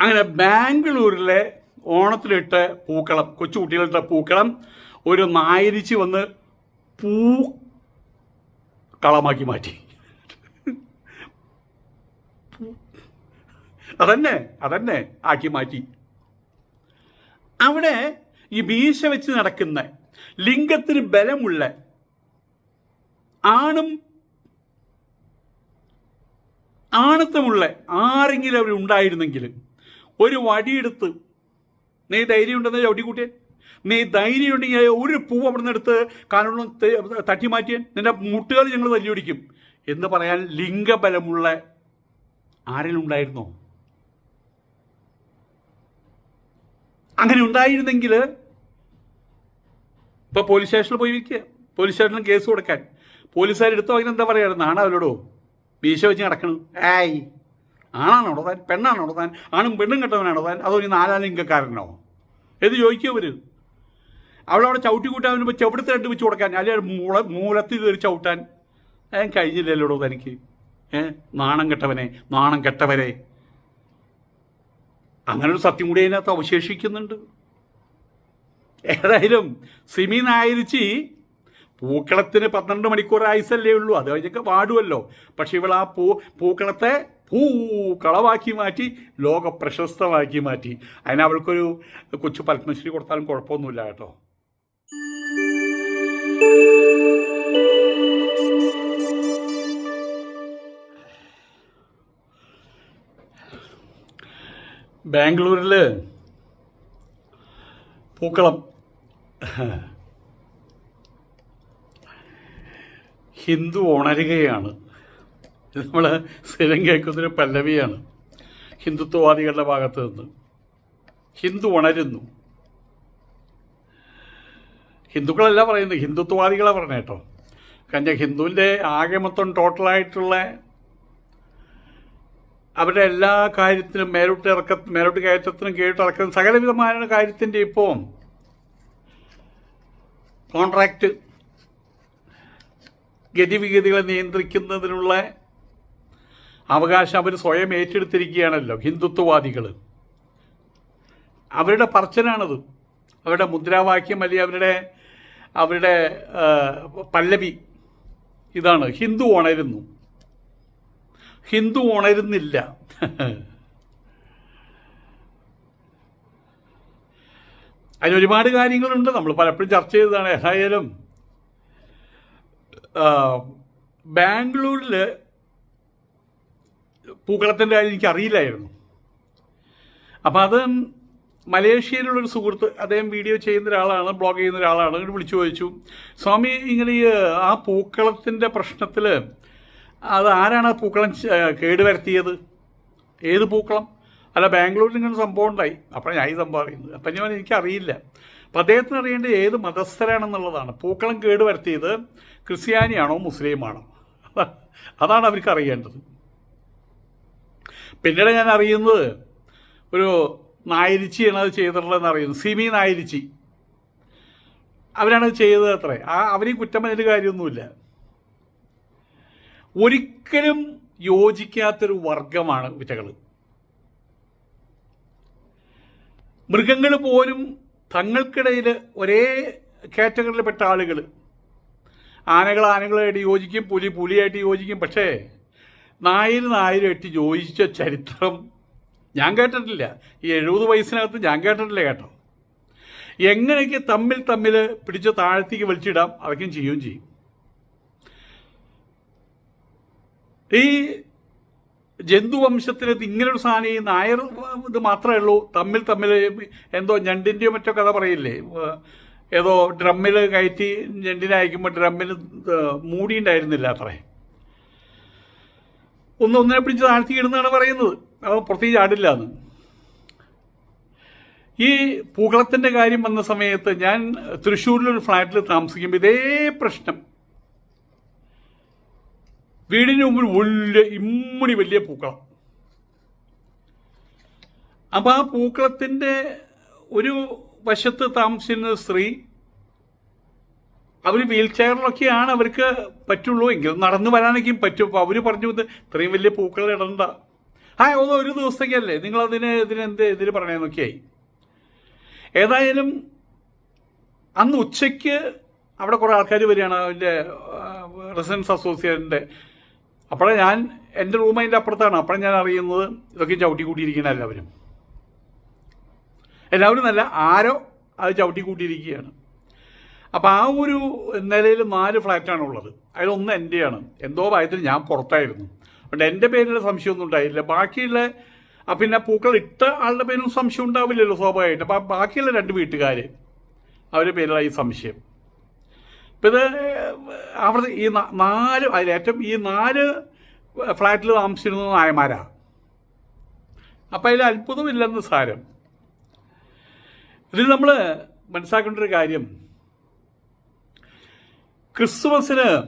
അങ്ങനെ ബാംഗ്ലൂരിലെ ഓണത്തിലിട്ട പൂക്കളം കൊച്ചുകുട്ടികളിട്ട പൂക്കളം ഒരു നായരിച്ച് വന്ന് പൂ കളമാക്കി മാറ്റി. അതന്നെ അതന്നെ ആക്കി മാറ്റി. അവിടെ ഈ മീശ വെച്ച് നടക്കുന്ന ലിംഗത്തിന് ബലമുള്ള ആണും ആണത്തമുള്ള ആരെങ്കിലും അവർ ഉണ്ടായിരുന്നെങ്കിൽ ഒരു വടിയെടുത്ത് നീ ധൈര്യം ഉണ്ടെന്ന് നീ ധൈര്യം ഉണ്ടെങ്കിൽ ഒരു പൂവ് അവിടെ നിന്ന് എടുത്ത് കാനുള്ള തട്ടി മാറ്റിയാൻ നിന്റെ മുട്ടുകൾ ഞങ്ങൾ തല്ലിയൊടിക്കും. എന്ന് പറയാൻ ലിംഗബലമുള്ള ആരെങ്കിലും ഉണ്ടായിരുന്നോ? അങ്ങനെ ഉണ്ടായിരുന്നെങ്കിൽ ഇപ്പൊ പോലീസ് സ്റ്റേഷനിൽ പോയി വിൽക്കുക പോലീസ് സ്റ്റേഷനിൽ കേസ് കൊടുക്കാൻ. അങ്ങനെ എന്താ പറയുക നാണവരോടോ മീശ വെച്ച് നടക്കണം ഏയ് ആണാണോ താൻ? പെണ്ണാണോ താൻ? ആണും പെണ്ണും കെട്ടവനാണ് താൻ? അതോ ഇനി നാലാലിംഗക്കാരനോ? എന്ന് ചോദിക്കും അവർ അവളവിടെ ചവിട്ടി കൂട്ടാൻ വരുമ്പോൾ ചെവിടത്ത് രണ്ട് വെച്ച് കൊടുക്കാൻ. അല്ലെങ്കിൽ മൂള മൂലത്തിൽ കയറി ചവിട്ടാൻ. ഞാൻ കഴിഞ്ഞില്ലല്ലോടോ തനിക്ക്? ഏ നാണം കെട്ടവനെ നാണം കെട്ടവരെ. അങ്ങനെ ഒരു സത്യം കൂടി അതിനകത്ത് അവശേഷിക്കുന്നുണ്ട്. ഏതായാലും സിമി നായരിച്ചി പൂക്കളത്തിന് പന്ത്രണ്ട് മണിക്കൂർ ആയുസല്ലേ ഉള്ളൂ. അത് കഴിഞ്ഞൊക്കെ പാടുമല്ലോ പക്ഷെ ഇവൾ ആ പൂ പൂക്കളത്തെ പൂക്കളമാക്കി മാറ്റി ലോക പ്രശസ്തമാക്കി മാറ്റി. അതിന് അവൾക്കൊരു കൊച്ചു പത്മശ്രീ കൊടുത്താലും കുഴപ്പമൊന്നുമില്ല കേട്ടോ. ബാംഗ്ലൂരിൽ പൂക്കളം. ഹിന്ദു ഉണരുകയാണ് നമ്മൾ സ്ഥിരം കേൾക്കുന്നൊരു പല്ലവിയാണ്. ഹിന്ദുത്വവാദികളുടെ ഭാഗത്ത് നിന്ന്. ഹിന്ദു ഉണരുന്നു. ഹിന്ദുക്കളല്ല പറയുന്നത് ഹിന്ദുത്വവാദികളെ പറഞ്ഞ കേട്ടോ. കാരണം ഹിന്ദുവിന്റെ ആകെ മൊത്തം ടോട്ടലായിട്ടുള്ള അവരുടെ എല്ലാ കാര്യത്തിനും മേലോട്ട് ഇറക്ക മേലോട്ട് കയറ്റത്തിനും കീഴിട്ടിറക്കുന്ന സകലവിധമായ കാര്യത്തിന്റെ ഇപ്പോൾ കോൺട്രാക്റ്റ് ഗതിവിഗതികളെ നിയന്ത്രിക്കുന്നതിനുള്ള അവകാശം അവർ സ്വയം ഏറ്റെടുത്തിരിക്കുകയാണല്ലോ ഹിന്ദുത്വവാദികൾ അവരുടെ പറച്ചനാണത്. അവരുടെ മുദ്രാവാക്യം അല്ലെങ്കിൽ അവരുടെ അവരുടെ പല്ലവി. ഇതാണ്. ഹിന്ദു ഉണരുന്നു. ഹിന്ദു ഉണരുന്നില്ല. അതിന് ഒരുപാട് കാര്യങ്ങളുണ്ട്. നമ്മൾ പലപ്പോഴും ചർച്ച ചെയ്തതാണ്. ഏതായാലും ബാംഗ്ലൂരിൽ പൂക്കളത്തിന്റെ കാര്യം എനിക്ക് അറിയില്ലായിരുന്നു. അപ്പം അത് മലേഷ്യയിലുള്ളൊരു സുഹൃത്ത് അദ്ദേഹം വീഡിയോ ചെയ്യുന്ന ഒരാളാണ് ബ്ലോഗ് ചെയ്യുന്ന ഒരാളാണ് ഇങ്ങോട്ട് വിളിച്ചു ചോദിച്ചു. സ്വാമി ഇങ്ങനെ ഈ ആ പൂക്കളത്തിന്റെ പ്രശ്നത്തിൽ അത് ആരാണ് ആ പൂക്കളം കേടുവരുത്തിയത് ഏത് പൂക്കളം? അല്ല ബാംഗ്ലൂരിൽ ഇങ്ങനെ സംഭവം ഉണ്ടായി. അപ്പോൾ ഞാൻ ഈ സംഭവം അറിയുന്നത്. അപ്പം ഞാൻ എനിക്കറിയില്ല അപ്പം അദ്ദേഹത്തിന് അറിയേണ്ടത് ഏത് മതസ്ഥരാണെന്നുള്ളതാണ്. പൂക്കളം കേടുവരുത്തിയത് ക്രിസ്ത്യാനിയാണോ മുസ്ലിമാണോ? അതാണ് അവർക്ക് അറിയേണ്ടത്. പിന്നീട് ഞാൻ അറിയുന്നത് ഒരു നായരിച്ചിയാണ് അത് ചെയ്തിട്ടുള്ളതെന്ന് അറിയുന്നത് സിമി നായരിച്ചി. അവരാണ് ചെയ്തത് അത്രേ. ആ അവരീ കുറ്റം പറഞ്ഞിട്ട് കാര്യമൊന്നുമില്ല. ഒരിക്കലും യോജിക്കാത്തൊരു വർഗമാണ് വിറ്റകൾ മൃഗങ്ങൾ പോലും തങ്ങൾക്കിടയിൽ ഒരേ കാറ്റഗറിയിൽപ്പെട്ട ആളുകൾ ആനകൾ ആനകളായിട്ട് യോജിക്കും പുലി പുലിയായിട്ട് യോജിക്കും. പക്ഷേ നായര് എട്ട് യോജിച്ച ചരിത്രം ഞാൻ കേട്ടിട്ടില്ല. ഈ എഴുപത് വയസ്സിനകത്ത് ഞാൻ കേട്ടിട്ടില്ല കേട്ടോ. എങ്ങനെയൊക്കെ തമ്മിൽ തമ്മിൽ പിടിച്ച താഴത്തേക്ക് വലിച്ചിടാം അതൊക്കെയും ചെയ്യുകയും ചെയ്യും. ഈ ജന്തുവംശത്തിന് ഇങ്ങനൊരു സാധനം ഈ നായർ ഇത് മാത്രമേ ഉള്ളൂ. തമ്മിൽ തമ്മിൽ എന്തോ ഞണ്ടിന്റെയോ മറ്റോ കഥ പറയില്ലേ? ഏതോ ഡ്രമ്മിൽ കയറ്റി ഞണ്ടിനെ അയക്കുമ്പോൾ ഡ്രമ്മിൽ മൂടിയുണ്ടായിരുന്നില്ല അത്രേ. ഒന്ന് ഒന്നിനെ പിടിച്ച് താഴ്ത്തി ഇടുന്നതാണ് പറയുന്നത്. അത് പ്രത്യേകിച്ച് ആടില്ല എന്ന് ഈ പൂക്കളത്തിന്റെ കാര്യം വന്ന സമയത്ത് ഞാൻ തൃശ്ശൂരിലൊരു ഫ്ലാറ്റിൽ താമസിക്കുമ്പോൾ ഇതേ പ്രശ്നം. വീടിന് മുമ്പിൽ വലിയ ഇമ്മണി വലിയ പൂക്കളം. അപ്പം ആ പൂക്കളത്തിന്റെ ഒരു വശത്ത് താമസിക്കുന്ന സ്ത്രീ അവർ വീൽ ചെയറിലൊക്കെയാണ് അവർക്ക് പറ്റുള്ളൂ. എങ്കിൽ നടന്നു വരാനൊക്കെയും പറ്റും. അപ്പോൾ അവർ പറഞ്ഞു ഇത് ഇത്രയും വലിയ പൂക്കൾ ഇടണ്ട. ആ ഒന്ന് ഒരു ദിവസത്തേക്കല്ലേ? നിങ്ങളതിന് അതിനെ ഇതിനെന്ത് ഇതിന് പറയണമെന്നൊക്കെയായി ഏതായാലും അന്ന് ഉച്ചയ്ക്ക് അവിടെ കുറേ ആൾക്കാർ വരികയാണ്. അതിന്റെ റെസിഡൻസ് അസോസിയേഷന്റെ അപ്പോഴേ ഞാൻ എന്റെ റൂം അതിന്റെ അപ്പുറത്താണ്. അപ്പോഴേ ഞാൻ അറിയുന്നത് ഇതൊക്കെ ചവിട്ടി കൂട്ടിയിരിക്കുന്ന എല്ലാവരും. എല്ലാവരും നല്ല ആരോ അത് ചവിട്ടി കൂട്ടിയിരിക്കുകയാണ് അപ്പോൾ ആ ഒരു നിലയിൽ നാല് ഫ്ലാറ്റാണ് ഉള്ളത്. അതിലൊന്ന് എന്റെയാണ് എന്തോ ഭയത്തിൽ ഞാൻ പുറത്തായിരുന്നു. അതുകൊണ്ട് എന്റെ പേരിൽ സംശയമൊന്നും ഉണ്ടായില്ല. ബാക്കിയുള്ള പിന്നെ പൂക്കൾ ഇട്ട ആളുടെ പേരിലും സംശയം ഉണ്ടാവില്ലല്ലോ സ്വാഭാവികമായിട്ട്. അപ്പം ബാക്കിയുള്ള രണ്ട് വീട്ടുകാർ അവരുടെ പേരിലായി സംശയം. അപ്പം ഇത് അവിടെ ഈ നാല് അതിലേറ്റവും ഈ നാല് ഫ്ലാറ്റിൽ താമസിച്ചിരുന്നത് നായമാരാണ് അപ്പം അതിൽ അത്ഭുതമില്ലെന്ന് സാരം. ഇതിൽ നമ്മൾ മനസ്സിലാക്കേണ്ട ഒരു കാര്യം ക്രിസ്മസിന്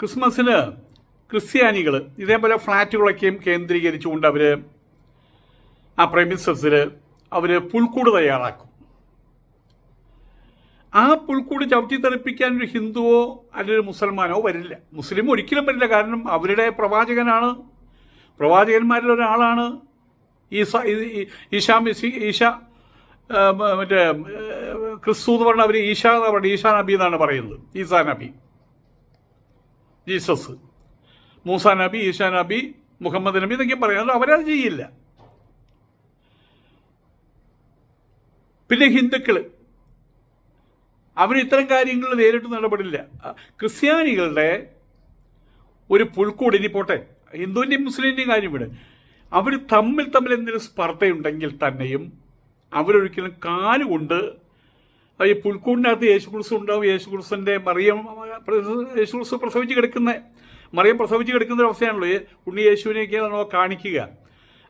ക്രിസ്മസിന് ക്രിസ്ത്യാനികൾ ഇതേപോലെ ഫ്ലാറ്റുകളൊക്കെയും കേന്ദ്രീകരിച്ചുകൊണ്ട് അവർ ആ പ്രമിസസിൽ അവർ പുൽക്കൂട് തയ്യാറാക്കും. ആ പുൽക്കൂട് ചവിട്ടി തെറിപ്പിക്കാൻ ഒരു ഹിന്ദുവോ അല്ലെങ്കിൽ ഒരു മുസൽമാനോ വരില്ല. മുസ്ലിം ഒരിക്കലും വരില്ല. കാരണം അവരുടെ പ്രവാചകനാണ്. പ്രവാചകന്മാരിൽ ഒരാളാണ്. ഈസ ഈശാ മിസി ഈശ മറ്റേ ക്രിസ്തു എന്ന് പറഞ്ഞാൽ അവർ ഈശ എന്ന് പറയുന്നത്? ഈശാ നബി എന്നാണ് പറയുന്നത്. ഈസാ നബി. ജീസസ്. മൂസ നബി ഈശാ നബി മുഹമ്മദ് നബി എന്നൊക്കെ പറയുന്നത് അവരത് ചെയ്യില്ല. പിന്നെ ഹിന്ദുക്കൾ അവർ ഇത്തരം കാര്യങ്ങൾ നേരിട്ട് നടപടില്ല ക്രിസ്ത്യാനികളുടെ ഒരു പുൽക്കൂട് ഇനി പോട്ടെ. ഹിന്ദുവിന്റെയും മുസ്ലിന്റെയും കാര്യം ഇവിടെ. അവർ തമ്മിൽ തമ്മിൽ എന്തെങ്കിലും സ്പർദ്ധയുണ്ടെങ്കിൽ തന്നെയും അവരൊരിക്കലും കാലുകൊണ്ട് ഈ പുൽക്കൂടിനകത്ത് യേശുക്രിസ്തു ഉണ്ടാവും. യേശുക്രിസ്തുവിന്റെ മറിയം യേശുക്രിസ് പ്രസവിച്ച് കിടക്കുന്ന മറിയം പ്രസവിച്ച് കിടക്കുന്ന ഒരു അവസ്ഥയാണല്ലോ. ഉണ്ണി യേശുവിനെയൊക്കെയാണ് നമ്മൾ കാണിക്കുക?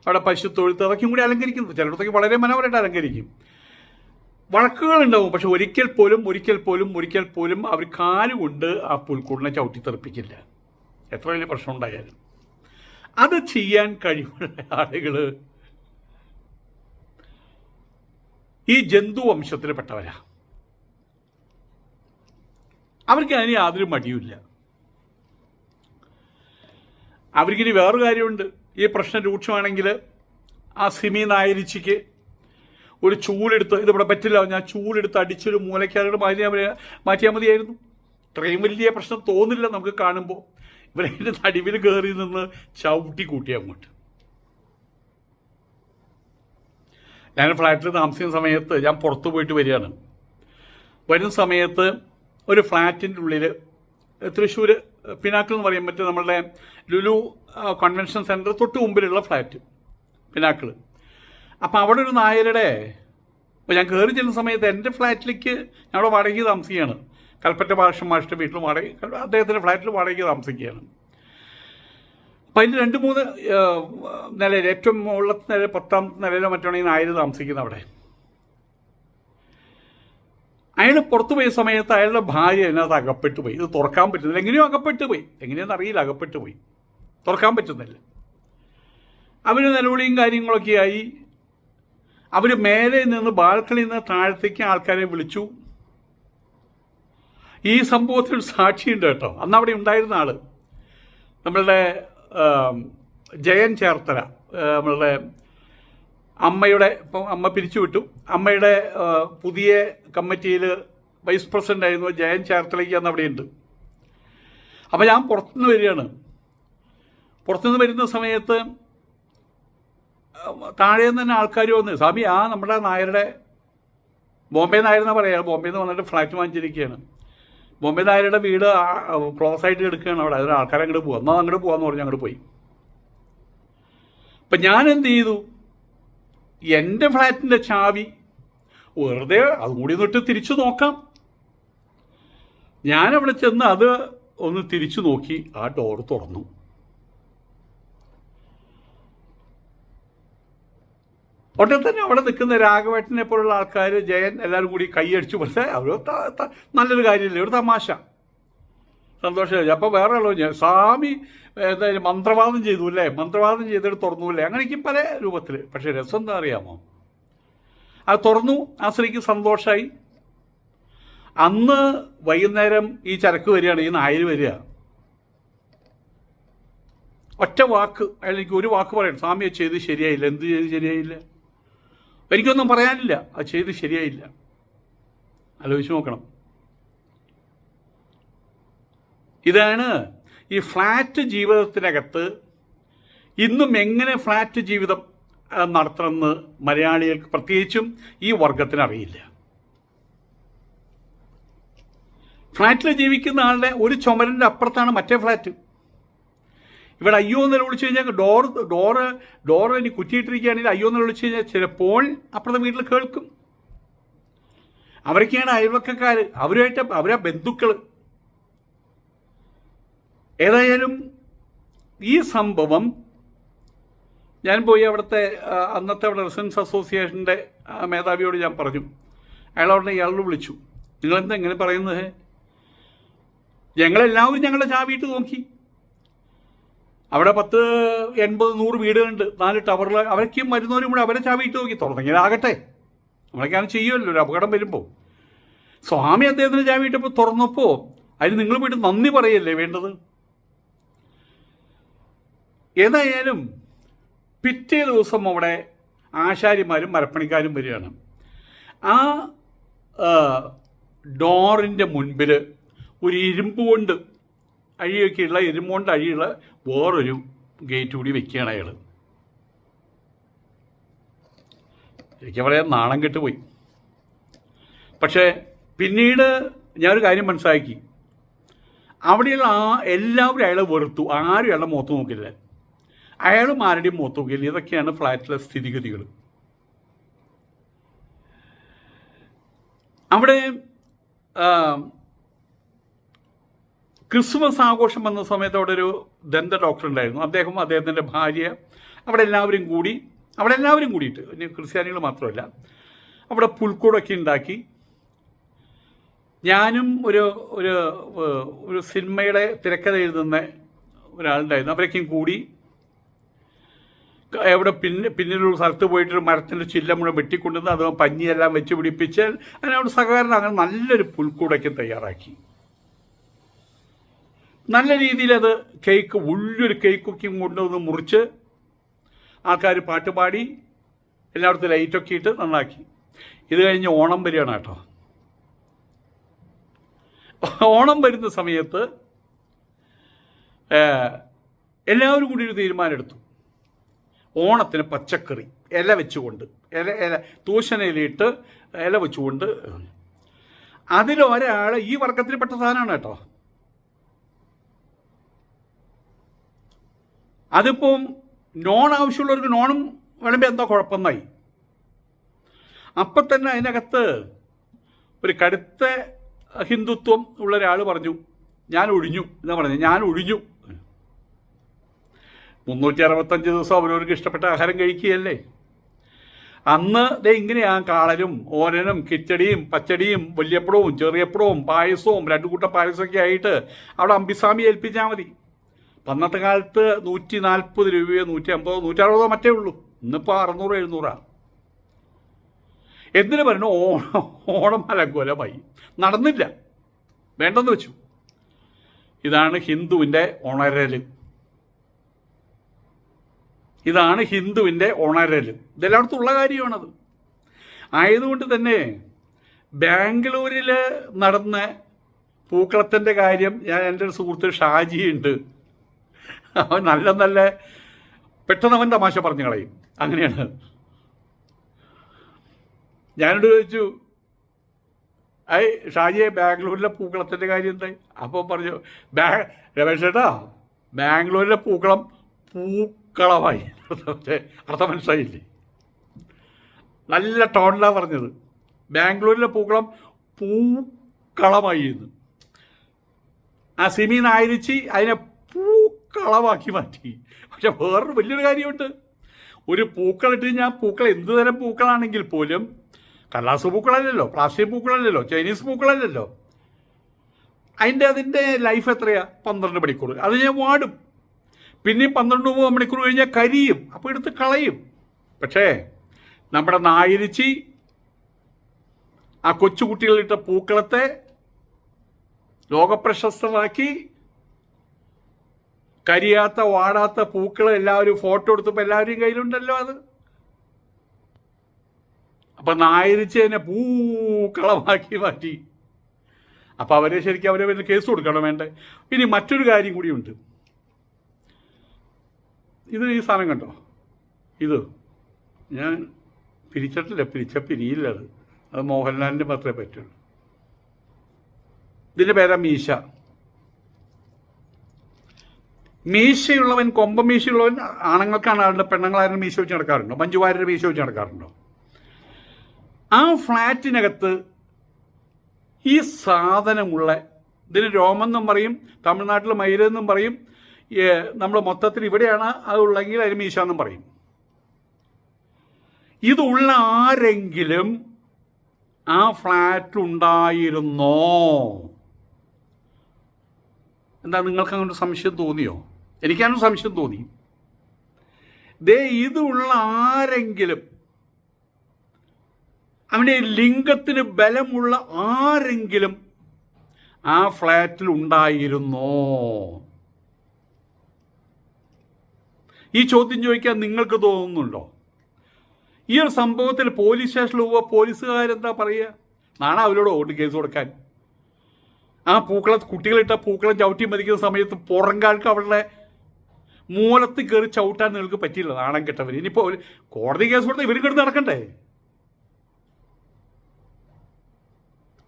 അവിടെ പശു തൊഴുത്ത് അതൊക്കെയും കൂടി അലങ്കരിക്കുന്നു. ചിലയിടത്തൊക്കെ വളരെ മനോഹരമായിട്ട് അലങ്കരിക്കും. വഴക്കുകളുണ്ടാവും പക്ഷെ ഒരിക്കൽ പോലും ഒരിക്കൽ പോലും ഒരിക്കൽ പോലും അവർ കാലുകൊണ്ട് ആ പുൽക്കൂടിനെ ചവിട്ടി തെറിപ്പിക്കില്ല എത്ര വലിയ പ്രശ്നം ഉണ്ടായാലും. അത് ചെയ്യാൻ കഴിവുള്ള ആളുകൾ ഈ ജന്തു വംശത്തിൽപ്പെട്ടവരാ. അവർക്ക് അതിന് യാതൊരു മടിയുമില്ല. അവർക്കിനി വേറൊരു കാര്യമുണ്ട്. ഈ പ്രശ്നം രൂക്ഷമാണെങ്കിൽ ആ സിമി നായരിച്ചിക്ക് ഒരു ചൂലെടുത്ത് ഇതിവിടെ പറ്റില്ല ഞാൻ ചൂലെടുത്ത് അടിച്ചൊരു മൂലക്കാരോട് മാറ്റിയാൽ മാറ്റിയാൽ മതിയായിരുന്നു. ഇത്രയും വലിയ പ്രശ്നം തോന്നില്ല നമുക്ക് കാണുമ്പോൾ ഇവരതിന്റെ നടുവിൽ കയറി നിന്ന് ചവിട്ടി കൂട്ടി അങ്ങോട്ട്. ഞാൻ ഫ്ലാറ്റിൽ താമസിക്കുന്ന സമയത്ത് ഞാൻ പുറത്തു പോയിട്ട് വരികയാണ്. വരുന്ന സമയത്ത് ഒരു ഫ്ലാറ്റിന്റെ ഉള്ളിൽ തൃശ്ശൂർ പിനാക്കിൾ എന്ന് പറയും മറ്റേ നമ്മളുടെ ലുലു കൺവെൻഷൻ സെന്റർ തൊട്ട് മുമ്പിലുള്ള ഫ്ലാറ്റ് പിനാക്കിൾ അപ്പോൾ അവിടെ ഒരു നായരുടെ അപ്പോൾ ഞാൻ കയറി ചെല്ലുന്ന സമയത്ത് എന്റെ ഫ്ലാറ്റിലേക്ക് ഞങ്ങളുടെ വാടകയ്ക്ക് താമസിക്കുകയാണ്. കൽപ്പറ്റ ഭാഷ മാഷിന്റെ വീട്ടിൽ വാടക അദ്ദേഹത്തിന്റെ ഫ്ലാറ്റിൽ വാടകയ്ക്ക് താമസിക്കുകയാണ്. അപ്പം അതിന്റെ രണ്ട് മൂന്ന് നിലയിൽ ഏറ്റവും മുകളിലത്തെ നില പത്താമത്തെ നിലയിലോ മറ്റാണെങ്കിൽ നായർ താമസിക്കുന്നത് അവിടെ. അയാൾ പുറത്തു പോയ സമയത്ത് അയാളുടെ ഭാര്യ അതിനകത്ത് അകപ്പെട്ടു പോയി. ഇത് തുറക്കാൻ പറ്റുന്നില്ല. എങ്ങനെയോ അകപ്പെട്ടു പോയി. എങ്ങനെയെന്ന് അറിയില്ല അകപ്പെട്ടു പോയി. തുറക്കാൻ പറ്റുന്നില്ല. അവന് നിലവിളിയും കാര്യങ്ങളൊക്കെ ആയി. അവർ മേലെ നിന്ന് ബാൽക്കണിയിൽ നിന്ന് താഴത്തേക്ക് ആൾക്കാരെ വിളിച്ചു. ഈ സംഭവത്തിൽ സാക്ഷിയുണ്ട് കേട്ടോ. അന്ന് അവിടെ ഉണ്ടായിരുന്ന ആൾ. നമ്മളുടെ ജയൻ ചേർത്തല നമ്മളുടെ അമ്മയുടെ അമ്മ പിരിച്ചുവിട്ടു. അമ്മയുടെ പുതിയ കമ്മിറ്റിയിൽ വൈസ് പ്രസിഡന്റ് ആയിരുന്നു ജയൻ ചേർത്തലയ്ക്ക് അന്ന് അവിടെയുണ്ട്. അപ്പം ഞാൻ പുറത്തുനിന്ന് വരികയാണ്. പുറത്തുനിന്ന് വരുന്ന സമയത്ത് താഴെ നിന്ന് തന്നെ ആൾക്കാർ വന്ന് സ്വാമി ആ നമ്മുടെ നായരുടെ ബോംബെ നായരെന്ന് പറയാ ബോംബെയിൽ നിന്ന് വന്നിട്ട് ഫ്ലാറ്റ് വാങ്ങിച്ചിരിക്കുകയാണ്. ബോംബെ നായരുടെ വീട് ക്ലോസ് ആയിട്ട് എടുക്കുകയാണ് അവിടെ. അതിന് ആൾക്കാരെ അങ്ങോട്ട് പോകും എന്നാൽ അങ്ങോട്ട് പോകാമെന്ന് പറഞ്ഞ് അങ്ങോട്ട് പോയി. അപ്പം ഞാൻ എന്ത് ചെയ്തു? എന്റെ ഫ്ലാറ്റിന്റെ ചാവി. വെറുതെ അതും കൂടി തിരിച്ചു നോക്കാം. ഞാൻ അവിടെ ചെന്ന് അത് ഒന്ന് തിരിച്ചു നോക്കി. ആ ഡോർ തുറന്നു. ഉടനെ തന്നെ അവിടെ നിൽക്കുന്ന രാഘവേട്ടനെ പോലുള്ള ആൾക്കാർ ജയൻ എല്ലാവരും കൂടി കൈയടിച്ചു പക്ഷേ അവർ നല്ലൊരു കാര്യമില്ല ഒരു തമാശ. സന്തോഷം അപ്പോൾ വേറെ ഉള്ളൂ ഞാൻ? സ്വാമി മന്ത്രവാദം ചെയ്തു അല്ലേ? മന്ത്രവാദം ചെയ്തിട്ട് തുറന്നു അല്ലേ? അങ്ങനെയൊക്കെ പല രൂപത്തിൽ പക്ഷേ രസം എന്താ അറിയാമോ? അത് തുറന്നു. ആ സ്ത്രീക്ക് സന്തോഷമായി അന്ന് വൈകുന്നേരം ഈ ചരക്ക് വരികയാണ്. ഈ നായർ വരിക. ഒറ്റ വാക്ക്. അയാൾ എനിക്ക് ഒരു വാക്ക് പറയണം. സ്വാമി ചെയ്ത് ശരിയായില്ല. എന്ത് ചെയ്ത് ശരിയായില്ല? എനിക്കൊന്നും പറയാനില്ല. അത് ചെയ്ത് ശരിയായില്ല. ആലോചിച്ച് നോക്കണം. ഇതാണ് ഈ ഫ്ലാറ്റ് ജീവിതത്തിനകത്ത് ഇന്നും എങ്ങനെ ഫ്ലാറ്റ് ജീവിതം നടത്തണമെന്ന് മലയാളികൾക്ക് പ്രത്യേകിച്ചും ഈ വർഗത്തിന് അറിയില്ല. ഫ്ലാറ്റിൽ ജീവിക്കുന്ന ആളുടെ ഒരു ചുമരിന്റെ അപ്പുറത്താണ് മറ്റേ ഫ്ലാറ്റ്. ഇവിടെ അയ്യോ എന്ന് വിളിച്ചു കഴിഞ്ഞാൽ ഡോർ ഡോറ് ഡോറ് ഇനി കുറ്റിയിട്ടിരിക്കുകയാണെങ്കിൽ അയ്യോ എന്ന് വിളിച്ചു കഴിഞ്ഞാൽ ചിലപ്പോൾ അപ്പുറത്തെ വീട്ടിൽ കേൾക്കും. അവരൊക്കെയാണ് അയൽവക്കക്കാർ അവരുമായിട്ട് അവരാ ബന്ധുക്കൾ ഏതായാലും ഈ സംഭവം ഞാൻ പോയി അവിടുത്തെ അന്നത്തെ അവിടെ റെസിഡൻസ് അസോസിയേഷന്റെ മേധാവിയോട് ഞാൻ പറഞ്ഞു. അയാൾ അവിടെ ഇയാളോട് വിളിച്ചു. നിങ്ങളെന്താ എങ്ങനെ പറയുന്നത്? ഞങ്ങളെല്ലാവരും ഞങ്ങളുടെ ചാവിയിട്ട് നോക്കി. അവിടെ പത്ത് എൺപത് നൂറ് വീടുകളുണ്ട്. നാല് ടവറിൽ അവരൊക്കെയും വരുന്നവരും കൂടെ അവരെ ചാവിയിട്ട് നോക്കി. തുറന്നെങ്കിൽ ആകട്ടെ. നമ്മളൊക്കെയാണ് ചെയ്യുമല്ലോ. ഒരു അപകടം വരുമ്പോൾ. സ്വാമി അദ്ദേഹത്തിന് ചാവിയിട്ടപ്പോൾ തുറന്നപ്പോൾ അതിന് നിങ്ങൾ പോയിട്ട് നന്ദി പറയല്ലേ വേണ്ടത്? ഏതായാലും പിറ്റേ ദിവസം അവിടെ ആശാരിമാരും മരപ്പണിക്കാരും വരികയാണ്. ആ ഡോറിന്റെ മുൻപിൽ ഒരു ഇരുമ്പ് കൊണ്ട് അഴിയൊക്കെയുള്ള ഇരുമ്പ് കൊണ്ട് അഴിയുള്ള വേറൊരു ഗേറ്റ് കൂടി വെക്കുകയാണ് അയാൾ എനിക്ക് പറയാൻ നാണം കെട്ടുപോയി. പക്ഷേ പിന്നീട് ഞാനൊരു കാര്യം മനസ്സിലാക്കി. അവിടെയുള്ള ആ എല്ലാവരും അയാളെ വെറുത്തു. ആരും അയാളുടെ മുഖത്ത് നോക്കില്ല അയാളും ആരുടെയും മുഖത്ത് നോക്കില്ല ഇതൊക്കെയാണ് ഫ്ലാറ്റിലെ സ്ഥിതിഗതികൾ അവിടെ ക്രിസ്മസ് ആഘോഷം വന്ന സമയത്ത് അവിടെ ഒരു ദന്ത ഡോക്ടർ ഉണ്ടായിരുന്നു. അദ്ദേഹം അദ്ദേഹത്തിന്റെ ഭാര്യ അവിടെ എല്ലാവരും കൂടി അവിടെ എല്ലാവരും കൂടിയിട്ട് ക്രിസ്ത്യാനികൾ മാത്രമല്ല അവിടെ പുൽക്കൂടൊക്കെ ഉണ്ടാക്കി. ഞാനും ഒരു ഒരു ഒരു സിനിമയുടെ തിരക്കഥ എഴുതുന്ന ഒരാളുണ്ടായിരുന്നു. അവരൊക്കെയും കൂടി എവിടെ പിന്നെ പിന്നിലുള്ള സ്ഥലത്ത് പോയിട്ട് ഒരു മരത്തിന്റെ ചില്ല മുഴുവൻ വെട്ടിക്കൊണ്ടുവന്ന് അത് പഞ്ഞിയെല്ലാം വെച്ച് പിടിപ്പിച്ച് അതിനോട് സഹകരണം അങ്ങനെ നല്ലൊരു പുൽക്കൂടയ്ക്ക് തയ്യാറാക്കി. നല്ല രീതിയിൽ അത് കേക്ക് ഉള്ളൊരു കേക്കൊക്കെ കൊണ്ടുവന്ന് മുറിച്ച് ആൾക്കാർ പാട്ടുപാടി എല്ലായിടത്തും ലൈറ്റൊക്കെ ഇട്ട് നന്നാക്കി. ഇത് കഴിഞ്ഞ് ഓണം വരികയാണ് കേട്ടോ. ഓണം വരുന്ന സമയത്ത് എല്ലാവരും കൂടി ഒരു തീരുമാനമെടുത്തു. ഓണത്തിന് പച്ചക്കറി ഇല വെച്ചുകൊണ്ട് ഇല ഇല തൂശനയിലിട്ട് ഇല വെച്ചുകൊണ്ട്. അതിലൊരാൾ ഈ വർഗത്തിൽപ്പെട്ട സാധനമാണ് കേട്ടോ. അതിപ്പം നോൺ ആവശ്യമുള്ളവർക്ക് നോണും വേണമെങ്കിൽ എന്തോ കുഴപ്പമെന്നായി. അപ്പം തന്നെ അതിനകത്ത് ഒരു കടുത്ത ഹിന്ദുത്വം ഉള്ള ഒരാൾ പറഞ്ഞു ഞാൻ ഒഴിഞ്ഞു എന്നാ പറഞ്ഞു ഞാൻ ഒഴിഞ്ഞു മുന്നൂറ്റി അറുപത്തഞ്ച് ദിവസം അവരവർക്ക് ഇഷ്ടപ്പെട്ട ആഹാരം കഴിക്കുകയല്ലേ? അന്ന് ദേ ഇങ്ങനെയാ കാളനും ഓരനും കിച്ചടിയും പച്ചടിയും വലിയപ്പഴവും ചെറിയപ്പഴവും പായസവും രണ്ടു കൂട്ടം പായസമൊക്കെ ആയിട്ട് അവിടെ അമ്പിസ്വാമി ഏൽപ്പിച്ചാൽ മതി. അന്നത്തെ കാലത്ത് നൂറ്റി നാൽപ്പത് രൂപയോ നൂറ്റി അമ്പതോ നൂറ്റി അറുപതോ മറ്റേ ഉള്ളൂ. ഇന്നിപ്പോൾ അറുന്നൂറ് എഴുന്നൂറാണ് എന്തിനു പറഞ്ഞു ഓണം ഓണം അലങ്കോലമായി നടന്നില്ല. വേണ്ടെന്ന് വെച്ചു. ഇതാണ് ഹിന്ദുവിന്റെ ഉണരൽ ഇതാണ് ഹിന്ദുവിന്റെ ഉണരൽ ഇതെല്ലായിടത്തും ഉള്ള കാര്യമാണത്. ആയതുകൊണ്ട് തന്നെ ബാംഗ്ലൂരിൽ നടന്ന പൂക്കളത്തിന്റെ കാര്യം ഞാൻ എന്റെ ഒരു സുഹൃത്ത് ഷാജി ഉണ്ട് അവൻ നല്ല നല്ല പെട്ടെന്ന് അവൻ തമാശ പറഞ്ഞു കളയും. അങ്ങനെയാണ്. ഞാനോട് ചോദിച്ചു ഐ ഷാജിയെ ബാംഗ്ലൂരിലെ പൂക്കളത്തിന്റെ കാര്യം എന്തായി? അപ്പോൾ പറഞ്ഞു ബാ രമേശ് ചേട്ടാ ബാംഗ്ലൂരിലെ പൂക്കളം പൂക്കളമായി അർത്ഥം മനസ്സിലായില്ലേ? നല്ല ടോണിലാണ് പറഞ്ഞത്. ബാംഗ്ലൂരിലെ പൂക്കളം പൂക്കളമായി എന്ന്. ആ സിമി ആയിരിച്ച് അതിനെ പൂക്കളമാക്കി മാറ്റി. പക്ഷെ വേറൊരു വലിയൊരു കാര്യമുണ്ട്. ഒരു പൂക്കളിട്ട് ഞാൻ പൂക്കൾ എന്ത് തരം പൂക്കളാണെങ്കിൽ പോലും കടലാസ് പൂക്കളല്ലല്ലോ പ്ലാസ്റ്റിക് പൂക്കളല്ലല്ലോ ചൈനീസ് പൂക്കളല്ലല്ലോ. അതിന്റെ അതിന്റെ ലൈഫ് എത്രയാ? പന്ത്രണ്ട് മണിക്കൂർ. അത് ഞാൻ വാടും. പിന്നെയും പന്ത്രണ്ട് മൂന്ന് മണിക്കൂർ കഴിഞ്ഞാൽ കരിയും. അപ്പോൾ എടുത്ത് കളയും. പക്ഷേ നമ്മുടെ നായിരിച്ചി ആ കൊച്ചുകുട്ടികളിട്ട പൂക്കളത്തെ ലോകപ്രശസ്തമാക്കി കരിയാത്ത വാടാത്ത പൂക്കൾ എല്ലാവരും ഫോട്ടോ എടുത്തപ്പോൾ എല്ലാവരുടെയും കയ്യിലുണ്ടല്ലോ അത്. അപ്പൊ നായരിച്ച് തന്നെ പൂക്കളമാക്കി മാറ്റി. അപ്പൊ അവരെ ശരിക്കും അവരെ കേസ് കൊടുക്കണം വേണ്ടേ. ഇനി മറ്റൊരു കാര്യം കൂടിയുണ്ട്. ഇത് ഈ സാധനം കണ്ടോ? ഇത്. ഞാൻ പിരിച്ചിട്ടില്ല പിരിച്ച പിരിയില്ല അത്. അത് മോഹൻലാലിന്റെ മാത്രമേ പറ്റുള്ളൂ. ഇതിന്റെ പേരാ മീശ. മീശയുള്ളവൻ കൊമ്പ മീശയുള്ളവൻ ആണുങ്ങൾക്കാണ് ആളുടെ പെണ്ണുങ്ങളാരും മീശ വെച്ച് നടക്കാറുണ്ടോ? മഞ്ജുവാരുടെ മീശ വെച്ച് നടക്കാറുണ്ടോ? ആ ഫ്ലാറ്റിനകത്ത് ഈ സാധനമുള്ള ഇതിന് രോമെന്നും പറയും തമിഴ്നാട്ടിൽ മയിലെന്നും പറയും നമ്മൾ മൊത്തത്തിൽ ഇവിടെയാണ് അത് ഉള്ളെങ്കിൽ അതിന് മീശ എന്നും പറയും. ഇതുള്ള ആരെങ്കിലും ആ ഫ്ലാറ്റ് ഉണ്ടായിരുന്നോ എന്താ നിങ്ങൾക്ക് അങ്ങോട്ട് സംശയം തോന്നിയോ? എനിക്കാണോ സംശയം തോന്നി. ദേ ഇതുള്ള ആരെങ്കിലും അവന്റെ ലിംഗത്തിന് ബലമുള്ള ആരെങ്കിലും ആ ഫ്ലാറ്റിൽ ഉണ്ടായിരുന്നോ ഈ ചോദ്യം ചോദിക്കാൻ നിങ്ങൾക്ക് തോന്നുന്നുണ്ടോ? ഈ ഒരു സംഭവത്തിൽ പോലീസ് സ്റ്റേഷനിൽ പോവുക പോലീസുകാരെന്താ പറയുക? നാളെ അവരോട് വോട്ട് കേസ് കൊടുക്കാൻ. ആ പൂക്കളെ കുട്ടികളിട്ട പൂക്കളം ചവിട്ടി മതിക്കുന്ന സമയത്ത് പുറങ്കാൾക്ക് അവരുടെ മൂലത്ത് കയറി ചവിട്ടാൻ നിങ്ങൾക്ക് പറ്റില്ല നാണം കെട്ടവർ ഇനിയിപ്പോൾ കോടതി കേസ് കൊടുത്താൽ ഇവർ കിടന്ന് നടക്കണ്ടേ?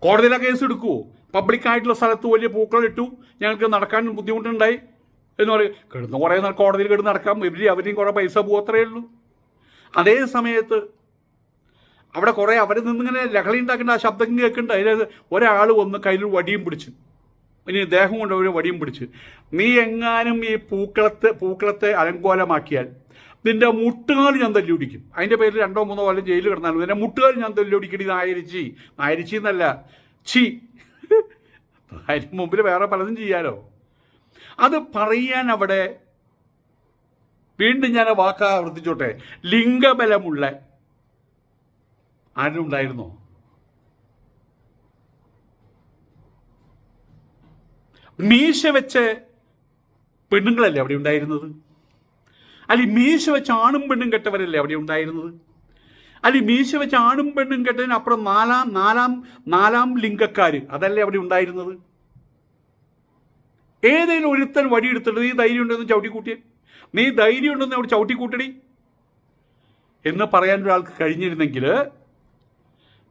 കോടതിയിലെ കേസ് എടുക്കുമോ പബ്ലിക്കായിട്ടുള്ള സ്ഥലത്ത് വലിയ പൂക്കളം ഇട്ടു ഞങ്ങൾക്ക് നടക്കാൻ ബുദ്ധിമുട്ടുണ്ടായി. എന്ന് പറയും. കിടന്ന് കുറേ കോടതിയിൽ കിടന്ന് നടക്കാം. ഇവർ അവരെയും കുറേ പൈസ പോകത്രേ ഉള്ളൂ. അതേ സമയത്ത് അവിടെ കുറേ അവരിൽ നിന്നിങ്ങനെ ലഹളി ഉണ്ടാക്കേണ്ട ആ ശബ്ദം കേൾക്കുന്നുണ്ട് അതിൽ ഒരാൾ വന്ന് കയ്യിൽ വടിയും പിടിച്ചു. ഇനി ദേഹം കൊണ്ട് ഒരു വടിയും പിടിച്ച്. നീ എങ്ങാനും ഈ പൂക്കളത്തെ പൂക്കളത്തെ അലങ്കോലമാക്കിയാൽ നിന്റെ മുട്ടുകാൽ ഞാൻ തല്ലി പിടിക്കും അതിന്റെ പേരിൽ രണ്ടോ മൂന്നോ കൊല്ലം ജയിലിൽ കിടന്നാലും നിന്റെ മുട്ടുകാൽ ഞാൻ തല്ലി പിടിക്കടി നായരിച്ചി നായരിച്ചി എന്നല്ല ചി അതിന് മുമ്പിൽ വേറെ പലതും ചെയ്യാലോ? അത് പറയാൻ അവിടെ വീണ്ടും ഞാൻ വാക്ക് ആവർത്തിച്ചോട്ടെ. ലിംഗബലമുള്ള ആരും ഉണ്ടായിരുന്നോ? മീശ വെച്ച് പെണ്ണുങ്ങളല്ലേ അവിടെ ഉണ്ടായിരുന്നത്? അല്ലെ മീശ വെച്ച് ആണും പെണ്ണും കെട്ടവരല്ലേ അവിടെ ഉണ്ടായിരുന്നത്? അല്ലെ മീശ വെച്ച് ആണും പെണ്ണും കെട്ടതിന് അപ്പുറം നാലാം നാലാം നാലാം ലിംഗക്കാര് അതല്ലേ അവിടെ ഉണ്ടായിരുന്നത്? ഏതെങ്കിലും ഒരുത്തൻ വടിയെടുത്തിട്ട് നീ ധൈര്യം ഉണ്ടെന്ന് ചവിട്ടിക്കൂട്ടിയ? നീ ധൈര്യം ഉണ്ടെന്ന് അവിടെ ചവിട്ടിക്കൂട്ടടി? എന്ന് പറയാൻ ഒരാൾക്ക് കഴിഞ്ഞിരുന്നെങ്കിൽ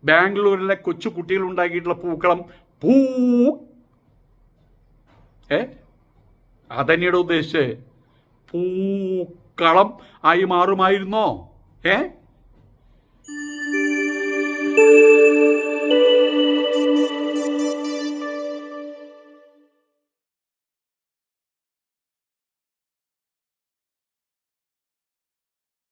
ബാംഗ്ലൂരിലെ കൊച്ചു കുട്ടികൾ ഉണ്ടാക്കിയിട്ടുള്ള പൂക്കളം പൂ ഏ? അതന്നെയുടെ ഉദ്ദേശിച്ച് പൂക്കളം ആയി മാറുമായിരുന്നോ? ഏ?